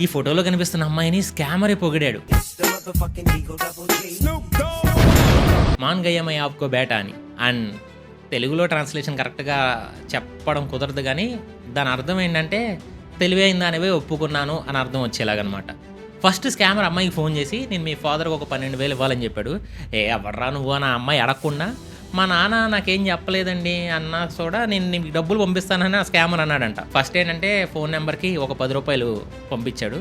ఈ ఫోటోలో కనిపిస్తున్న అమ్మాయిని స్కామరే పొగిడాడు. మాన్ గయ్యమై ఆప్కో బేటా అని. అండ్ తెలుగులో ట్రాన్స్లేషన్ కరెక్ట్గా చెప్పడం కుదరదు కానీ దాని అర్థం ఏంటంటే తెలివైన దానివే ఒప్పుకున్నాను అని అర్థం వచ్చేలాగనమాట. ఫస్ట్ స్కామర్ అమ్మాయికి ఫోన్ చేసి నేను మీ ఫాదర్కి ఒక పన్నెండు వేలు ఇవ్వాలని చెప్పాడు. ఏ ఎవర్రా నువ్వు? అని ఆ అమ్మాయి అడగకుండా మా నాన్న నాకేం చెప్పలేదండి అన్న కూడా నేను నీకు డబ్బులు పంపిస్తానని ఆ స్కామర్ అన్నాడంట. ఫస్ట్ ఏంటంటే ఫోన్ నెంబర్కి ఒక పది రూపాయలు పంపించాడు.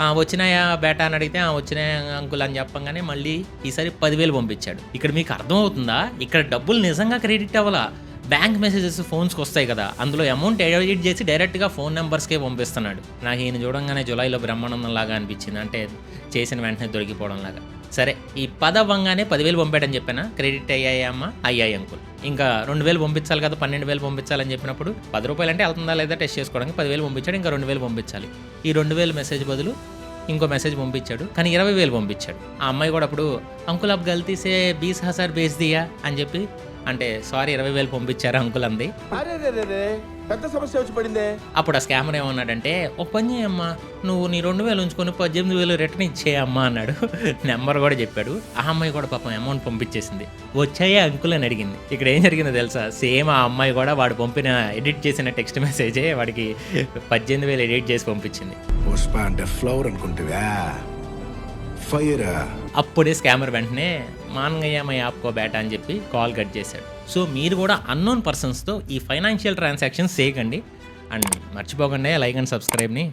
"ఆ, వచ్చినాయా బేటా అని అడిగితే "ఆ, వచ్చినాయా అంకుల్ అని చెప్పంగానే మళ్ళీ ఈసారి పదివేలు పంపించాడు. ఇక్కడ మీకు అర్థమవుతుందా? ఇక్కడ డబ్బులు నిజంగా క్రెడిట్ అవ్వాలా? బ్యాంక్ మెసేజెస్ ఫోన్స్కి వస్తాయి కదా అందులో అమౌంట్ ఎడిట్ చేసి డైరెక్ట్గా ఫోన్ నెంబర్స్కే పంపిస్తున్నాడు. నాకు ఈయన చూడంగానే జులైలో బ్రహ్మానందం లాగా అనిపించింది అంటే చేసిన వెంటనే దొరికిపోవడం లాగా. సరే ఈ పదవంగానే పదివేలు పంపాడని చెప్పానా? క్రెడిట్ అయ్యాయి అమ్మ? అయ్యాయి అంకుల్. ఇంకా రెండు వేలు పంపించాలి కదా పన్నెండు వేలు పంపించాలని చెప్పినప్పుడు పది రూపాయలు అంటే వెళ్తుందా లేదా టెస్ట్ చేసుకోవడానికి పదివేలు పంపించాడు ఇంకా రెండు వేలు పంపించాలి. ఈ రెండు వేలు మెసేజ్ బదులు ఇంకో మెసేజ్ పంపించాడు కానీ ఇరవై వేలు పంపించాడు. ఆ అమ్మాయి కూడా అప్పుడు అంకుల్ అబ్ గల్తీసే బీస్ హజార్ బేస్ దియా? అని చెప్పి అంటే సారీ ఇరవై వేలు పంపించారు అంకుల్ అంది. అరే రే రే రే పెద్ద సమస్య వచ్చి పడిందే. అప్పుడు ఆ స్కామర్ ఏమన్నాడంటే ఒక పని చేయమ్మా నువ్వు నీ రెండు వేలు ఉంచుకొని పద్దెనిమిది వేలు రిటర్న్ ఇచ్చేయమ్మా అన్నాడు. నెంబర్ కూడా చెప్పాడు. ఆ అమ్మాయి కూడా పాపం అమౌంట్ పంపించేసింది. వచ్చాయే అంకుల్ అని అడిగింది. ఇక్కడ ఏం జరిగిందో తెలుసా? సేమ్ ఆ అమ్మాయి కూడా వాడు పంపిన ఎడిట్ చేసిన టెక్స్ట్ మెసేజే వాడికి పద్దెనిమిది వేలు ఎడిట్ చేసి పంపించింది. పుష్ప అంటే ఫ్లవర్ అనుకుంటువా? అప్పుడే స్కామర్ వెంటనే మానగయ్య మై ఆప్కో బేటా అని చెప్పి కాల్ కట్ చేశాడు. సో మీరు కూడా అన్నోన్ పర్సన్స్తో ఈ ఫైనాన్షియల్ ట్రాన్సాక్షన్స్ చేయకండి. అండ్ మర్చిపోకండి లైక్ అండ్ సబ్స్క్రైబ్ని.